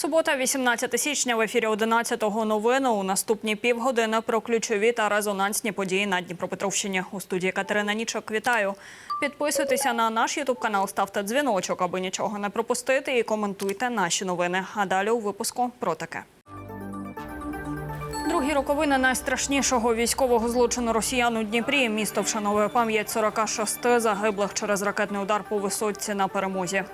Субота, 18 січня, в ефірі 11-го новини. У наступні півгодини про ключові та резонансні події на Дніпропетровщині. У студії Катерина Нічок. Вітаю. Підписуйтеся на наш ютуб канал, ставте дзвіночок, аби нічого не пропустити, і коментуйте наші новини. А далі у випуску про таке. Другі роковини найстрашнішого військового злочину росіян у Дніпрі. Місто вшановує пам'ять 46 загиблих через ракетний удар по висотці на перемозі.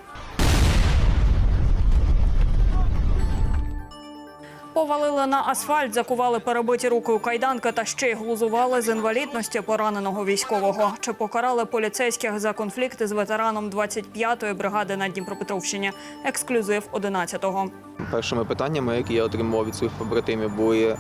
Повалили на асфальт, закували перебиті руки у кайданки та ще й глузували з інвалідності пораненого військового. Чи покарали поліцейських за конфлікти з ветераном 25-ї бригади на Дніпропетровщині? Ексклюзив 11-го. Першими питаннями, які я отримував від своїх побратимів, були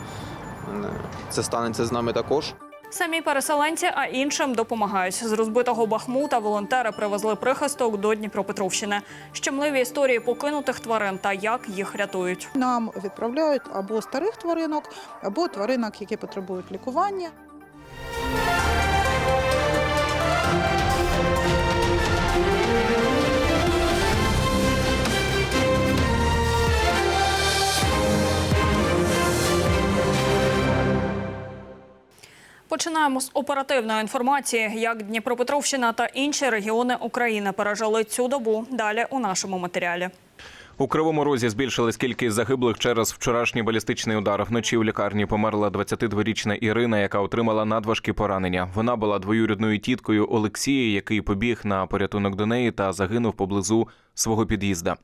це станеться з нами також. Самі переселенці, а іншим допомагають. З розбитого Бахмута волонтери привезли прихисток до Дніпропетровщини. Щемливі історії покинутих тварин та як їх рятують. Нам відправляють або старих тваринок, або тваринок, які потребують лікування. Починаємо з оперативної інформації, як Дніпропетровщина та інші регіони України пережили цю добу. Далі у нашому матеріалі. У кривому розі збільшилась кількість загиблих через вчорашній балістичний удар. Вночі в лікарні померла 22-річна Ірина, яка отримала надважкі поранення. Вона була двоюрідною тіткою Олексія, який побіг на порятунок до неї та загинув поблизу свого під'їзда.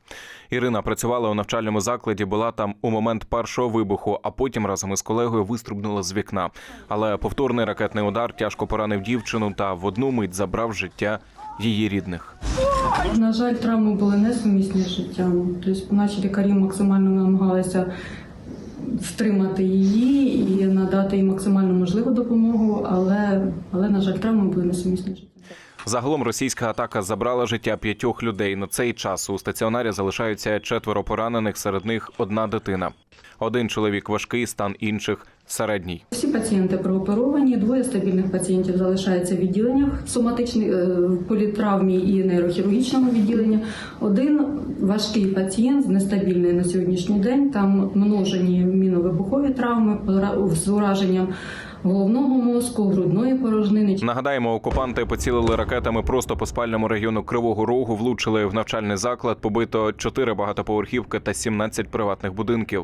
Ірина працювала у навчальному закладі, була там у момент першого вибуху, а потім разом із колегою виструбнула з вікна. Але повторний ракетний удар тяжко поранив дівчину та в одну мить забрав життя її рідних. На жаль, травми були несумісні з життям. Тобто наші лікарі максимально намагалися втримати її і надати їй максимально можливу допомогу, але, але на жаль, травми були несумісні з життям. Загалом російська атака забрала життя п'ятьох людей. На цей час у стаціонарі залишаються четверо поранених, серед них одна дитина. Один чоловік важкий, стан інших середній. Всі пацієнти прооперовані, двоє стабільних пацієнтів залишаються в відділеннях соматичних е, в політравмі і нейрохірургічному відділенні. Один важкий пацієнт нестабільний на сьогоднішній день. Там множені міновибухові травми з ураженням головного мозку, грудної порожнини. Нагадаємо, окупанти поцілили ракетами просто по спальному регіону Кривого Рогу, влучили в навчальний заклад, побито чотири багатоповерхівки та 17 приватних будинків.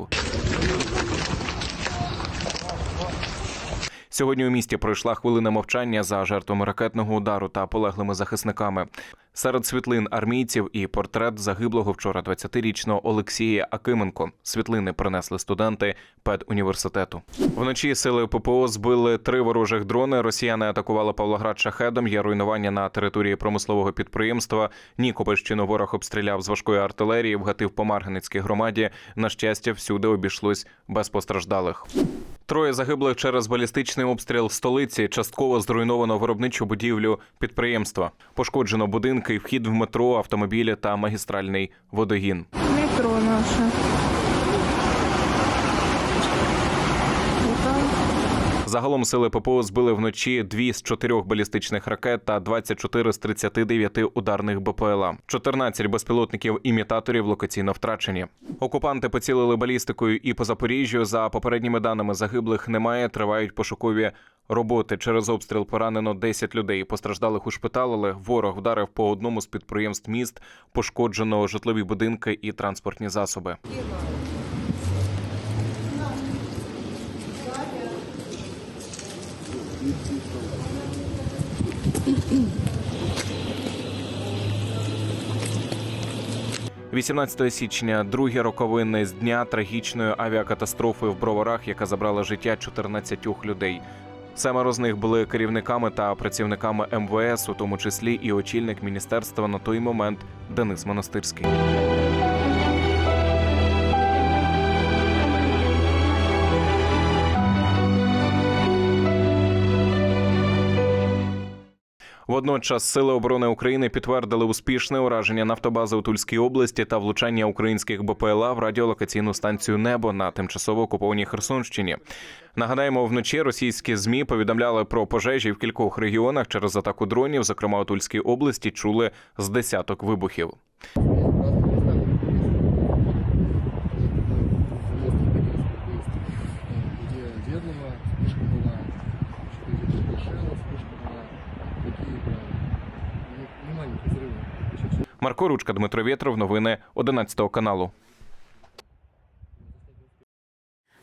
Сьогодні у місті пройшла хвилина мовчання за жертвами ракетного удару та полеглими захисниками. Серед світлин армійців і портрет загиблого вчора 20-річного Олексія Акименко. Світлини принесли студенти педуніверситету. Вночі сили ППО збили три ворожих дрони. Росіяни атакували Павлоград шахедом. Є руйнування на території промислового підприємства. Нікопольщину ворог обстріляв з важкої артилерії, вгатив по Марганицькій громаді. На щастя, всюди обійшлось без постраждалих. Троє загиблих через балістичний обстріл столиці. Частково зруйновано виробничу будівлю підприємства. Пошкоджено будинки, вхід в метро, автомобілі та магістральний водогін. Метро наше. Загалом сили ППО збили вночі дві з чотирьох балістичних ракет та 24 з 39 ударних БПЛА. 14 безпілотників імітаторів локаційно втрачені. Окупанти поцілили балістикою і по Запоріжжю. За попередніми даними загиблих немає. Тривають пошукові роботи. Через обстріл поранено 10 людей. Постраждалих ушпиталили. Ворог вдарив по одному з підприємств міст. Пошкоджено житлові будинки і транспортні засоби. – 18 січня, другі роковини з дня трагічної авіакатастрофи в Броварах, яка забрала життя 14 людей. Семеро з них були керівниками та працівниками МВС, у тому числі і очільник міністерства на той момент Денис Монастирський. Водночас сили оборони України підтвердили успішне ураження нафтобази у Тульській області та влучання українських БПЛА в радіолокаційну станцію Небо на тимчасово окупованій Херсонщині. Нагадаємо, вночі російські змі повідомляли про пожежі в кількох регіонах через атаку дронів. Зокрема, у Тульській області чули з десяток вибухів. Марко Ручка, Дмитро Вєтров. Новини 11 каналу.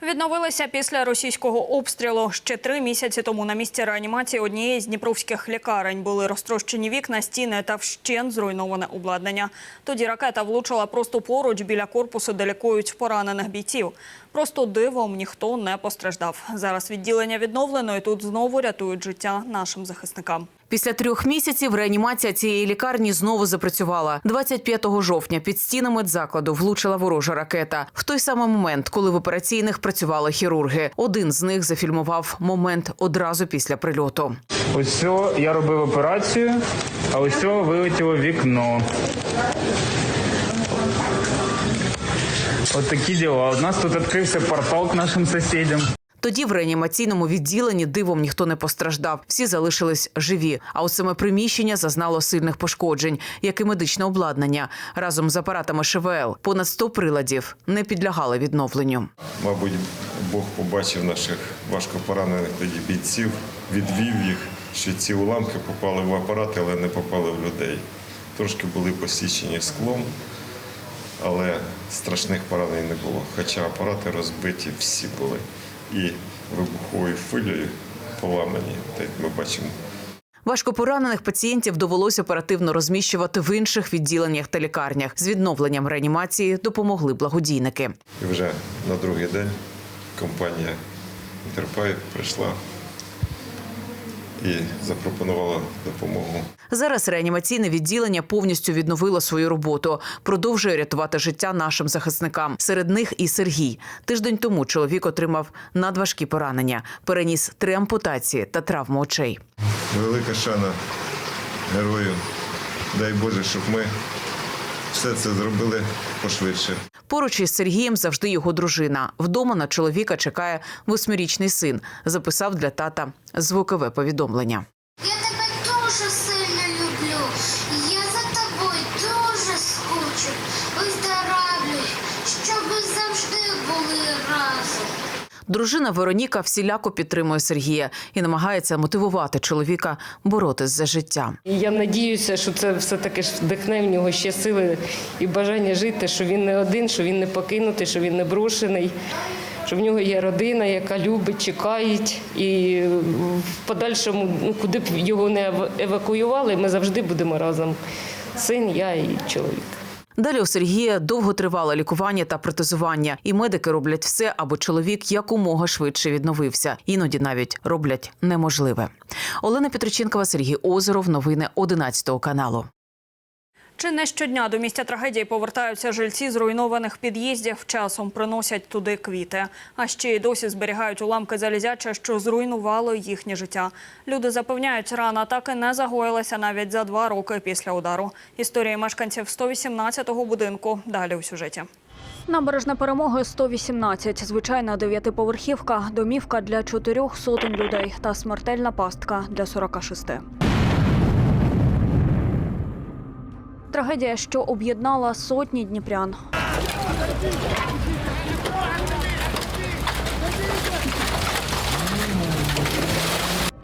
Відновилися після російського обстрілу. Ще три місяці тому на місці реанімації однієї з дніпровських лікарень були розтрощені вікна, стіни та вщен зруйноване обладнання. Тоді ракета влучила просто поруч біля корпусу, де лікують поранених бійців. Просто дивом ніхто не постраждав. Зараз відділення відновлено і тут знову рятують життя нашим захисникам. Після трьох місяців реанімація цієї лікарні знову запрацювала. 25 жовтня під стінами медзакладу влучила ворожа ракета. В той самий момент, коли в операційних працювали хірурги. Один з них зафільмував момент одразу після прильоту. Ось я робив операцію, а ось вилетіло вікно. От такі діла. У нас тут відкрився портал к нашим сусідям. Тоді в реанімаційному відділенні дивом ніхто не постраждав. Всі залишились живі. А от саме приміщення зазнало сильних пошкоджень, як і медичне обладнання. Разом з апаратами ШВЛ понад 100 приладів не підлягали відновленню. Мабуть, Бог побачив наших важко поранених тоді бійців, відвів їх, що ці уламки попали в апарати, але не попали в людей. Трошки були посічені склом, але страшних поранень не було. Хоча апарати розбиті всі були і вибуховою хвилею поламані, так ми бачимо. Важко поранених пацієнтів довелося оперативно розміщувати в інших відділеннях та лікарнях. З відновленням реанімації допомогли благодійники. І вже на другий день компанія Інтерпай прийшла і запропонувала допомогу. Зараз реанімаційне відділення повністю відновило свою роботу, продовжує рятувати життя нашим захисникам. Серед них і Сергій. Тиждень тому чоловік отримав надважкі поранення, переніс три ампутації та травму очей. Велика шана герою. Дай Боже, щоб ми все це зробили пошвидше. Поруч із Сергієм завжди його дружина. Вдома на чоловіка чекає восьмирічний син. Записав для тата звукове повідомлення. Я тебе дуже сильно люблю. Я за тобою дуже скучу. Виздоравлюй, щоб ви завжди були разом. Дружина Вероніка всіляко підтримує Сергія і намагається мотивувати чоловіка боротись за життя. Я надіюся, що це все-таки ж вдихне в нього ще сили і бажання жити, що він не один, що він не покинутий, що він не брошений, що в нього є родина, яка любить, чекає. І в подальшому, ну, куди б його не евакуювали, ми завжди будемо разом. Син, я і чоловік. Далі у Сергія довго тривало лікування та протезування, і медики роблять все, аби чоловік якомога швидше відновився. Іноді навіть роблять неможливе. Олена Петриченкова, Сергій Озеров. Новини 11 каналу. Чи не щодня до місця трагедії повертаються жильці зруйнованих під'їздів, часом приносять туди квіти. А ще й досі зберігають уламки залізяча, що зруйнувало їхнє життя. Люди запевняють, рана так і не загоїлася навіть за два роки після удару. Історії мешканців 118-го будинку далі у сюжеті. Набережна перемоги 118. Звичайна дев'ятиповерхівка, домівка для чотирьох сотень людей та смертельна пастка для 46. Трагедія, що об'єднала сотні дніпрян.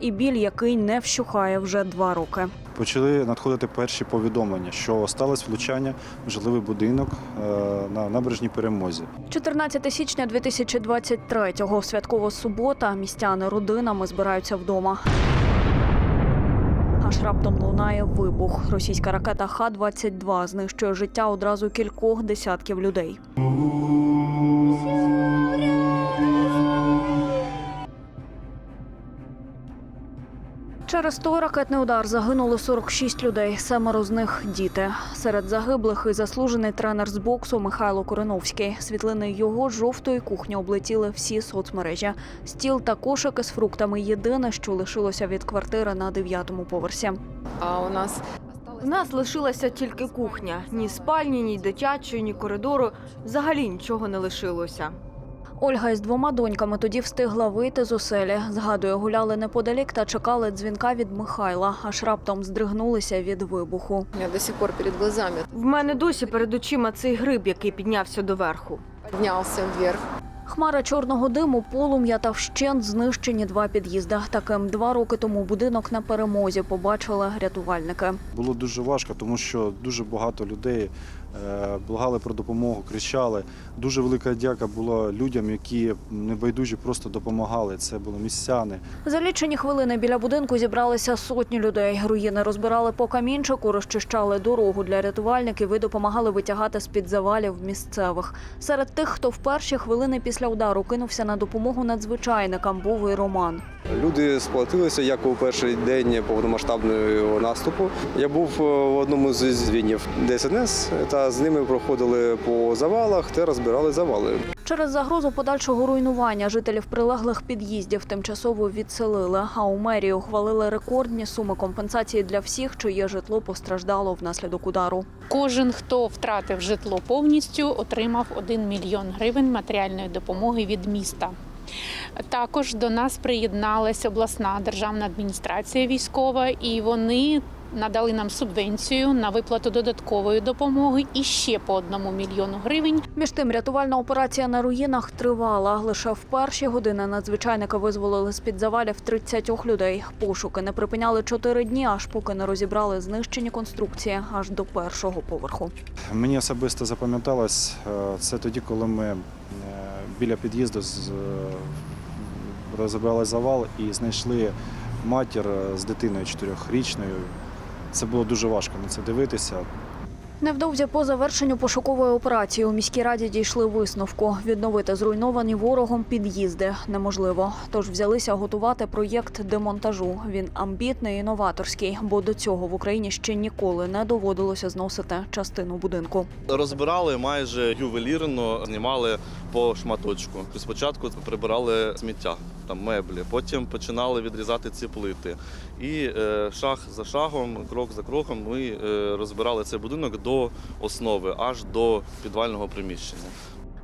І біль, який не вщухає вже два роки. почали надходити перші повідомлення, що сталося влучання в житловий будинок е, на набережній перемозі. 14 січня 2023-го, святкова субота. Містяни родинами збираються вдома. Аж раптом лунає вибух. Російська ракета Х-22 знищує життя одразу кількох десятків людей. Через той ракетний удар загинуло 46 людей, семеро з них діти. Серед загиблих і заслужений тренер з боксу Михайло Кореновський. Світлини його жовтої кухні облетіли всі соцмережі. Стіл та кошики з фруктами єдине, що лишилося від квартири на дев'ятому поверсі. А у нас у нас лишилася тільки кухня. Ні спальні, ні дитячої, ні коридору. Взагалі нічого не лишилося. Ольга із двома доньками тоді встигла вийти з оселі. Згадує, гуляли неподалік та чекали дзвінка від Михайла, аж раптом здригнулися від вибуху. У мене до сих пор перед глазами. В мене досі перед очима цей гриб, який піднявся доверху. Піднявся вверх. Хмара чорного диму, полум'я та вщент знищені два під'їзди. Таким два роки тому будинок на перемозі побачили рятувальники. Було дуже важко, тому що дуже багато людей благали про допомогу, кричали. Дуже велика дяка була людям, які небайдужі просто допомагали. Це були містяни. За лічені хвилини біля будинку зібралися сотні людей. Руїни розбирали по камінчику, розчищали дорогу для рятувальників і допомагали витягати з-під завалів місцевих. Серед тих, хто в перші хвилини після удару кинувся на допомогу надзвичайникам, був і Роман. Люди сплатилися як у перший день повномасштабного наступу. Я був е, в одному з звінів ДСНС, та з ними проходили по завалах та розбирали завали. Через загрозу подальшого руйнування жителів прилеглих під'їздів тимчасово відселили. А у мерії ухвалили рекордні суми компенсації для всіх, чиє житло постраждало внаслідок удару. Кожен, хто втратив житло повністю, отримав 1 мільйон гривень матеріальної допомоги від міста. Також до нас приєдналася обласна державна адміністрація військова, і вони надали нам субвенцію на виплату додаткової допомоги і ще по одному мільйону гривень. Між тим, рятувальна операція на руїнах тривала. Лише в перші години надзвичайники визволили з-під завалів 30 людей. Пошуки не припиняли чотири дні, аж поки не розібрали знищені конструкції аж до першого поверху. Мені особисто запам'яталось е, це тоді, коли ми е, біля під'їзду е, розібрали завал і знайшли матір з дитиною чотирьохрічною. Це було дуже важко на це дивитися. Невдовзі по завершенню пошукової операції у міській раді дійшли висновку. Відновити зруйновані ворогом під'їзди неможливо. Тож взялися готувати проєкт демонтажу. Він амбітний і новаторський, бо до цього в Україні ще ніколи не доводилося зносити частину будинку. Розбирали майже ювелірно, знімали по шматочку. Спочатку прибирали сміття, там меблі, потім починали відрізати ці плити. І е, шаг за шагом, крок за кроком, ми е, розбирали цей будинок до основи, аж до підвального приміщення.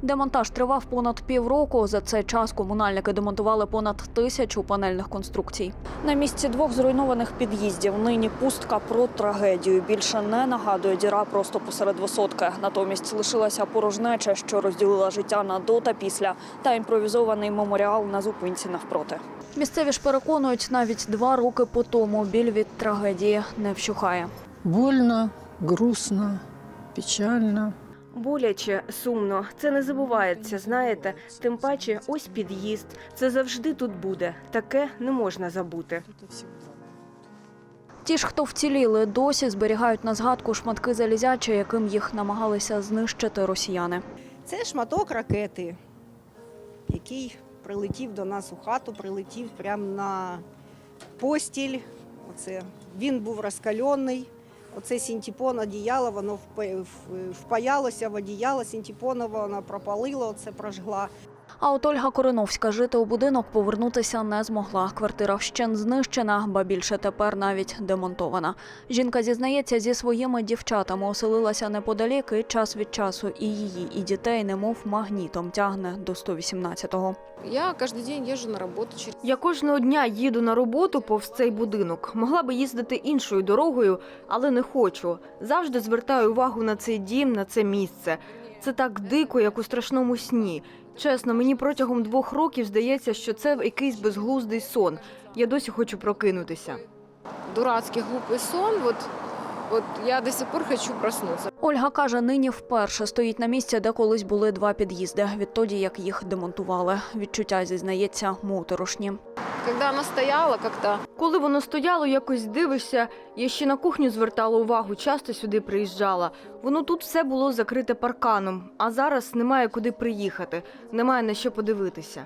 Демонтаж тривав понад півроку. За цей час комунальники демонтували понад тисячу панельних конструкцій. На місці двох зруйнованих під'їздів нині пустка про трагедію. Більше не нагадує діра просто посеред висотки. Натомість лишилася порожнеча, що розділила життя на до та після, та імпровізований меморіал на зупинці навпроти. Місцеві ж переконують, навіть два роки по тому біль від трагедії не вщухає. Больно, грустно, печально. Боляче, сумно, це не забувається, знаєте. Тим паче, ось під'їзд. Це завжди тут буде. Таке не можна забути. Ті ж, хто вціліли, досі зберігають на згадку шматки залізяча, яким їх намагалися знищити росіяни. Це шматок ракети, який прилетів до нас у хату, прилетів прямо на постіль. Оце. Він був розкальоний. Оце сінтіпон одіяло, воно впа- впаялося в одіяло, сінтіпоново воно пропалило, оце прожгла. А от Ольга Кореновська жити у будинок повернутися не змогла. Квартира вщен знищена, ба більше тепер навіть демонтована. Жінка зізнається, зі своїми дівчатами оселилася неподалік, і час від часу і її, і дітей, немов магнітом, тягне до 118-го. Я каждый день езжу на работу через... Я кожного дня їду на роботу повз цей будинок. Могла би їздити іншою дорогою, але не хочу. Завжди звертаю увагу на цей дім, на це місце. Це так дико, як у страшному сні. Чесно, мені протягом двох років здається, що це якийсь безглуздий сон. Я досі хочу прокинутися. Дурацький глупий сон, От От я до сих пор хочу проснутися. Ольга каже, нині вперше стоїть на місці, де колись були два під'їзди. Відтоді, як їх демонтували. Відчуття зізнається моторошні. Когда она стояла как-то, Коли воно стояло, якось дивишся. Я ще на кухню звертала увагу, часто сюди приїжджала. Воно тут все було закрите парканом, а зараз немає куди приїхати, немає на що подивитися.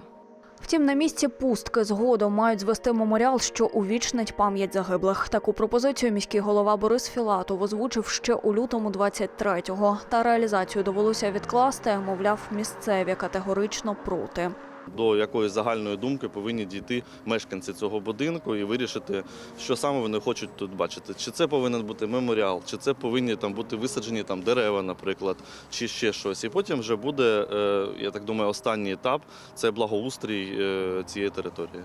Втім, на місці пустки згодом мають звести меморіал, що увічнить пам'ять загиблих. Таку пропозицію міський голова Борис Філатов озвучив ще у лютому 23-го. Та реалізацію довелося відкласти, мовляв, місцеві категорично проти. До якоїсь загальної думки повинні дійти мешканці цього будинку і вирішити, що саме вони хочуть тут бачити. Чи це повинен бути меморіал, чи це повинні там бути висаджені там дерева, наприклад, чи ще щось. І потім вже буде, е, я так думаю, останній етап це благоустрій е, цієї території.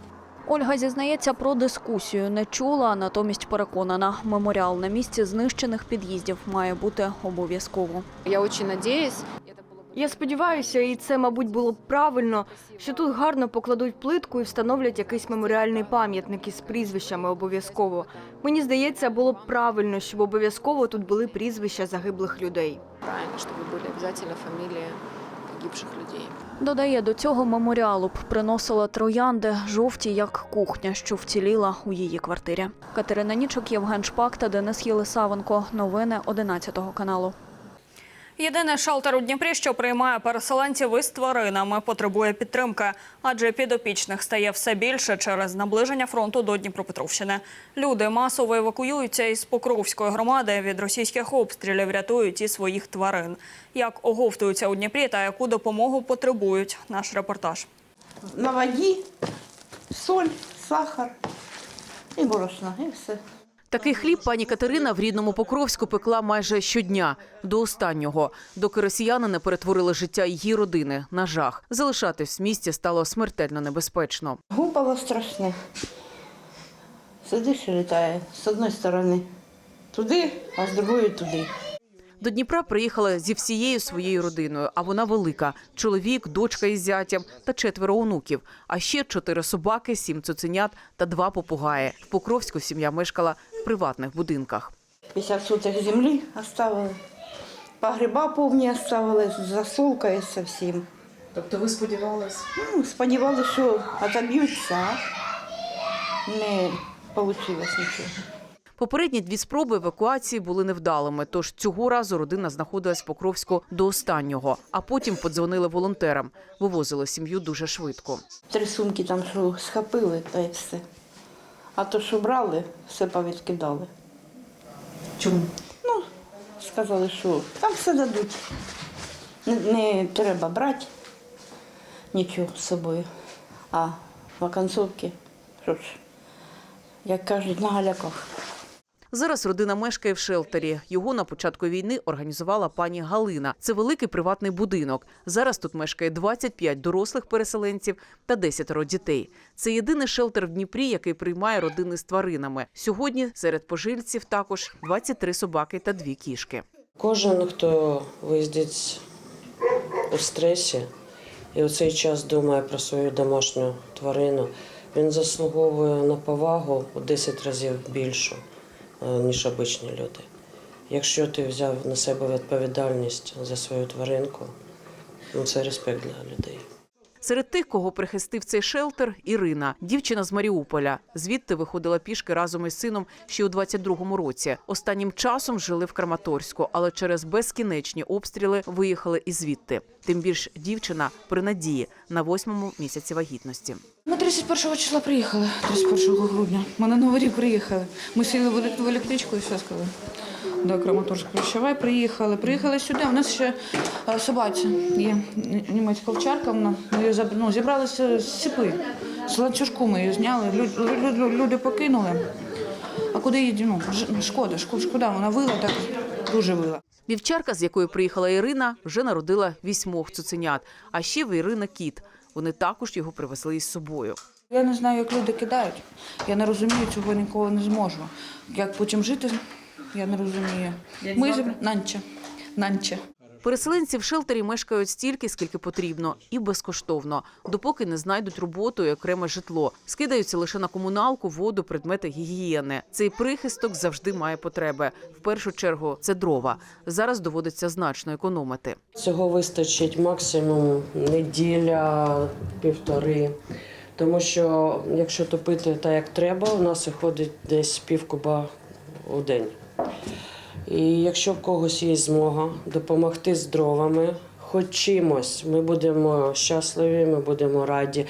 Ольга зізнається про дискусію. Не чула, а натомість переконана. Меморіал на місці знищених під'їздів має бути обов'язково. я очень надеюсь, Я сподіваюся, і це, мабуть, було б правильно, що тут гарно покладуть плитку і встановлять якийсь меморіальний пам'ятник із прізвищами обов'язково. Мені здається, було б правильно, щоб обов'язково тут були прізвища загиблих людей. Правильно, чтобы были обязательно фамилии погибших людей. Додає, до цього меморіалу б приносила троянди, жовті як кухня, що вціліла у її квартирі. Катерина Нічок, Євген Шпак та Денис Єлисавенко. Новини 11 каналу. Єдиний шелтер у Дніпрі, що приймає переселенців із тваринами, потребує підтримки, адже підопічних стає все більше через наближення фронту до Дніпропетровщини. Люди масово евакуюються із Покровської громади від російських обстрілів, рятують і своїх тварин. Як оговтуються у Дніпрі та яку допомогу потребують, наш репортаж. на воді, соль, сахар і борошно, і все. Такий хліб пані Катерина в рідному Покровську пекла майже щодня до останнього, доки росіяни не перетворили життя її родини на жах. Залишатись в місті стало смертельно небезпечно. Гупало страшне. Сидиш і літає з одної сторони туди, а з другої туди. До Дніпра приїхала зі всією своєю родиною, а вона велика: чоловік, дочка із зятям та четверо онуків. А ще чотири собаки, сім цуценят та два попугаї. В Покровську сім'я мешкала приватних будинках. 50 сотих землі оставили. Погреба повні оставили засолкою всім. Тобто ви сподівалися? Ну, сподівалися, що отоб'ються, не вийшло нічого. Попередні дві спроби евакуації були невдалими, тож цього разу родина знаходилась в Покровську до останнього, а потім подзвонили волонтерам. Вивозили сім'ю дуже швидко. Три сумки там що схопили, та й все. А то, що брали, все повідкидали. Чому? Ну, сказали, що там все дадуть. Не, не треба брати нічого з собою. А в оконцовці, що ж, як кажуть, на галяках. Зараз родина мешкає в шелтері. Його на початку війни організувала пані Галина. Це великий приватний будинок. Зараз тут мешкає 25 дорослих переселенців та 10 дітей. Це єдиний шелтер в Дніпрі, який приймає родини з тваринами. Сьогодні серед пожильців також 23 собаки та дві кішки. Кожен, хто виїздить у стресі і у цей час думає про свою домашню тварину, він заслуговує на повагу у 10 разів більшу, ніж обичні люди. Якщо ти взяв на себе відповідальність за свою тваринку, ну це респект для людей. Серед тих, кого прихистив цей шелтер, Ірина, дівчина з Маріуполя. Звідти виходила пішки разом із сином ще у 22-му році. Останнім часом жили в Краматорську, але через безкінечні обстріли виїхали і звідти. Тим більш дівчина при надії на восьмому місяці вагітності. Ми 31 числа приїхали, 31 грудня. Ми на Новий рік приїхали. Ми сіли в електричку і все сказали. До Краматорська Прощавай приїхали. Приїхали сюди. У нас ще е, собаця є німецька овчарка. Вона ми її заб- ну, зібралися з сіпи. З ланцюжку ми її зняли. Лю- лю- лю- Люди покинули. А куди її? Ну, ж- шкода, шкода, вона вила так дуже вила. Вівчарка, з якою приїхала Ірина, вже народила вісьмох цуценят. А ще в Ірина кіт. Вони також його привезли із собою. Я не знаю, як люди кидають. Я не розумію, цього ніколи не зможу. Як потім жити, я не розумію. Ми зіб- Нанча. Нанча. Переселенці в шелтері мешкають стільки, скільки потрібно, і безкоштовно, допоки не знайдуть роботу і окреме житло. Скидаються лише на комуналку, воду, предмети гігієни. Цей прихисток завжди має потреби. В першу чергу це дрова. Зараз доводиться значно економити. Цього вистачить максимум неділя, півтори. Тому що якщо топити так, як треба, у нас виходить десь пів куба у день. І якщо в когось є змога допомогти з дровами, хоч чимось, ми будемо щасливі, ми будемо раді.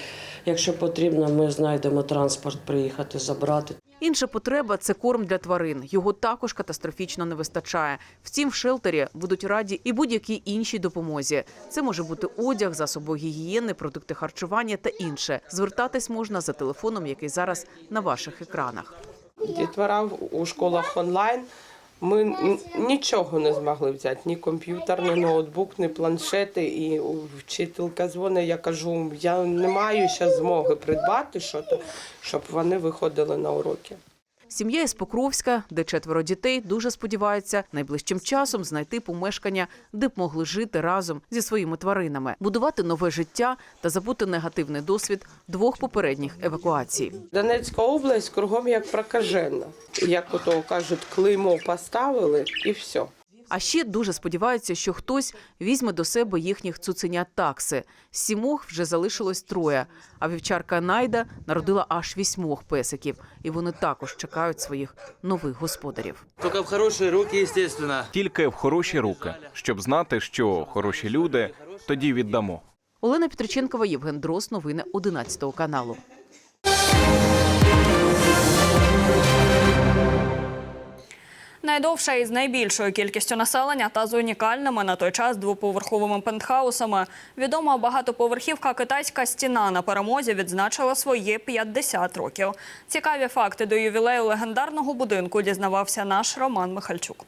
Якщо потрібно, ми знайдемо транспорт приїхати забрати. Інша потреба це корм для тварин. Його також катастрофічно не вистачає. Втім, в шелтері будуть раді і будь-якій іншій допомозі. Це може бути одяг, засоби гігієни, продукти харчування та інше. Звертатись можна за телефоном, який зараз на ваших екранах. Дітвора у школах онлайн. Ми нічого не змогли взяти, ні комп'ютер, ні ноутбук, ні планшети. І вчителька дзвонить, я кажу, я не маю ще змоги придбати щоб вони виходили на уроки. Сім'я із Покровська, де четверо дітей, дуже сподіваються найближчим часом знайти помешкання, де б могли жити разом зі своїми тваринами, будувати нове життя та забути негативний досвід двох попередніх евакуацій. Донецька область кругом як прокажена. Як ото кажуть, клеймо поставили і все. А ще дуже сподіваються, що хтось візьме до себе їхніх цуценят такси. Сімох вже залишилось троє. А вівчарка Найда народила аж вісьмох песиків, і вони також чекають своїх нових господарів. Только в хорошие руки, естественно. Тільки в хороші руки, щоб знати, що хороші люди тоді віддамо. Олена Петриченкова, Євген Дрос. Новини 11 каналу. Найдовша із найбільшою кількістю населення та з унікальними на той час двоповерховими пентхаусами. Відома багатоповерхівка китайська стіна на перемозі відзначила свої 50 років. Цікаві факти до ювілею легендарного будинку дізнавався наш Роман Михальчук.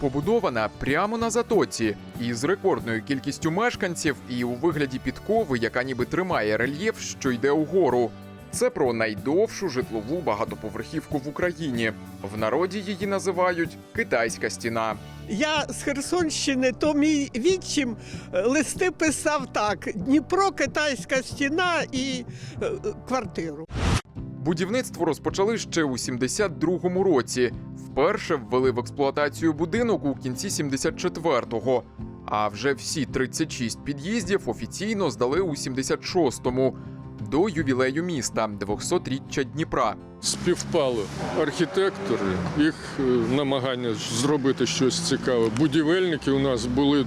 Побудована прямо на затоці із рекордною кількістю мешканців і у вигляді підкови, яка ніби тримає рельєф, що йде угору. Це про найдовшу житлову багатоповерхівку в Україні. В народі її називають китайська стіна. Я з Херсонщини, то мій відчим е, листи писав так: Дніпро, китайська стіна і е, квартиру. Будівництво розпочали ще у 72-му році. Вперше ввели в експлуатацію будинок у кінці 74-го. А вже всі 36 під'їздів офіційно здали у 76-му до ювілею міста 200-річчя Дніпра. Співпали архітектори, їх е, намагання зробити щось цікаве. Будівельники у нас були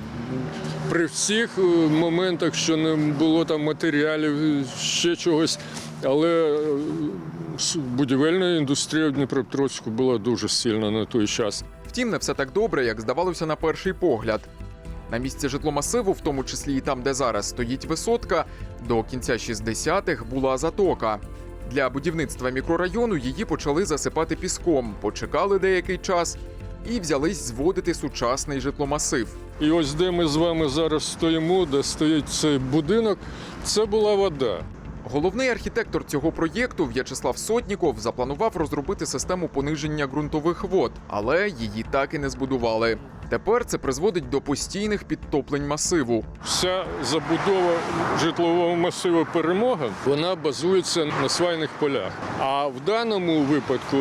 при всіх е, моментах, що не було там матеріалів, е, ще чогось. Але будівельна індустрія в Дніпропетровську була дуже сильна на той час. Втім, не все так добре, як здавалося на перший погляд. На місці житломасиву, в тому числі і там, де зараз стоїть висотка, до кінця 60-х була затока. Для будівництва мікрорайону її почали засипати піском, почекали деякий час і взялись зводити сучасний житломасив. І ось де ми з вами зараз стоїмо, де стоїть цей будинок, це була вода. Головний архітектор цього проєкту В'ячеслав Сотніков запланував розробити систему пониження ґрунтових вод, але її так і не збудували. Тепер це призводить до постійних підтоплень масиву. Вся забудова житлового масиву перемога вона базується на свайних полях. А в даному випадку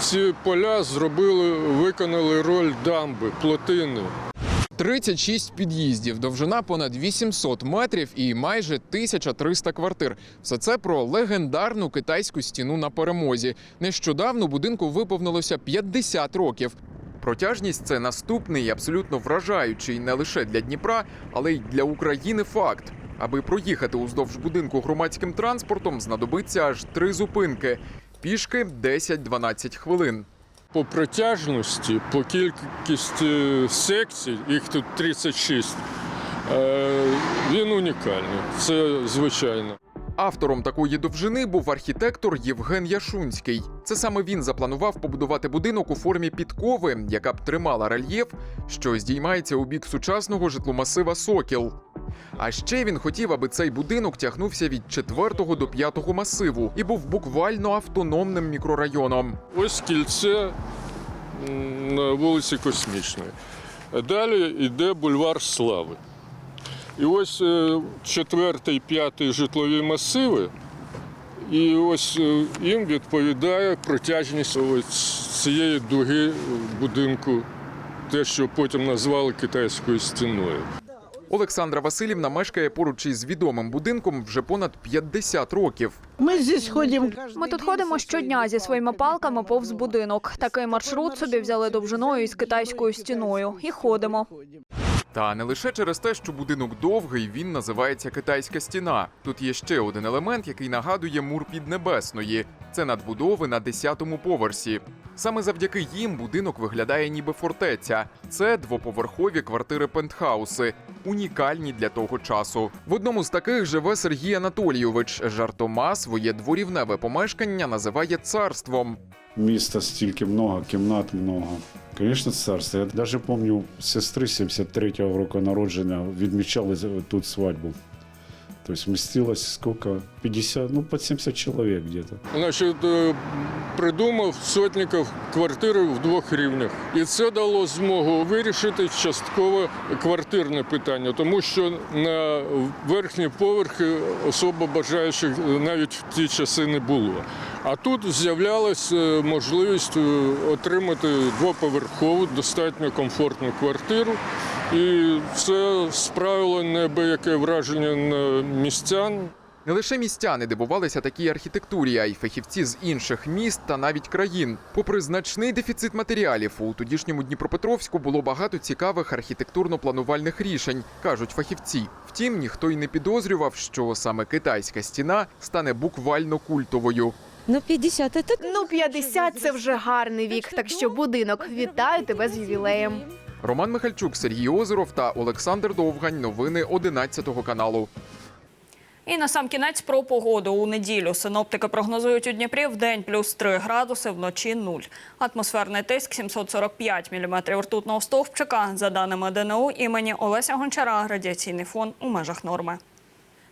ці поля зробили, виконали роль дамби, плотини. 36 під'їздів, довжина понад 800 метрів і майже 1300 квартир. Все це про легендарну китайську стіну на перемозі. Нещодавно будинку виповнилося 50 років. Протяжність це наступний абсолютно вражаючий не лише для Дніпра, але й для України факт. Аби проїхати уздовж будинку громадським транспортом, знадобиться аж три зупинки. Пішки 10-12 хвилин. По протяжності, по кількості секцій, їх тут 36, е, він унікальний. Це звичайно. Автором такої довжини був архітектор Євген Яшунський. Це саме він запланував побудувати будинок у формі підкови, яка б тримала рельєф, що здіймається у бік сучасного житломасива Сокіл. А ще він хотів, аби цей будинок тягнувся від 4 до 5 масиву і був буквально автономним мікрорайоном. Ось кільце на вулиці Космічної. Далі йде бульвар Слави. І ось е, четвертий, п'ятий житлові масиви. І ось е, їм відповідає протяжність цієї дуги будинку, те, що потім назвали китайською стіною. Олександра Васильівна мешкає поруч із відомим будинком вже понад 50 років. Ми здесь ходимо. Ми тут ходимо щодня зі своїми палками повз будинок. Такий маршрут собі взяли довжиною із китайською стіною і ходимо. Та не лише через те, що будинок довгий, він називається китайська стіна. Тут є ще один елемент, який нагадує мур піднебесної. Це надбудови на 10-му поверсі. Саме завдяки їм будинок виглядає ніби фортеця. Це двоповерхові квартири пентхауси, унікальні для того часу. В одному з таких живе Сергій Анатолійович. Жартома своє дворівневе помешкання називає царством. Места стільки много, кімнат много. Звісно, царство. Я навіть пам'ятаю, сестри 73-го року народження відмічали тут свадьбу. То есть вместилось сколько? 50, ну под 70 человек где-то. Значить, е, придумав сотників квартири в двох рівнях. І це дало змогу вирішити частково квартирне питання, тому що на верхні поверхи особо бажаючих навіть в ті часи не було. А тут з'являлася можливість е, отримати двоповерхову, достатньо комфортну квартиру. І це справило неабияке враження на містян. Не лише містяни дивувалися такій архітектурі, а й фахівці з інших міст та навіть країн. Попри значний дефіцит матеріалів, у тодішньому Дніпропетровську було багато цікавих архітектурно-планувальних рішень, кажуть фахівці. Втім, ніхто й не підозрював, що саме китайська стіна стане буквально культовою. Ну 50 – це ну 50 – це вже гарний вік. Так що будинок вітаю тебе з ювілеєм. Роман Михальчук, Сергій Озеров та Олександр Довгань. Новини 11 каналу. І на сам кінець про погоду у неділю. Синоптики прогнозують у Дніпрі в день плюс 3 градуси, вночі 0. Атмосферний тиск 745 міліметрів ртутного стовпчика. За даними ДНУ імені Олеся Гончара, радіаційний фон у межах норми.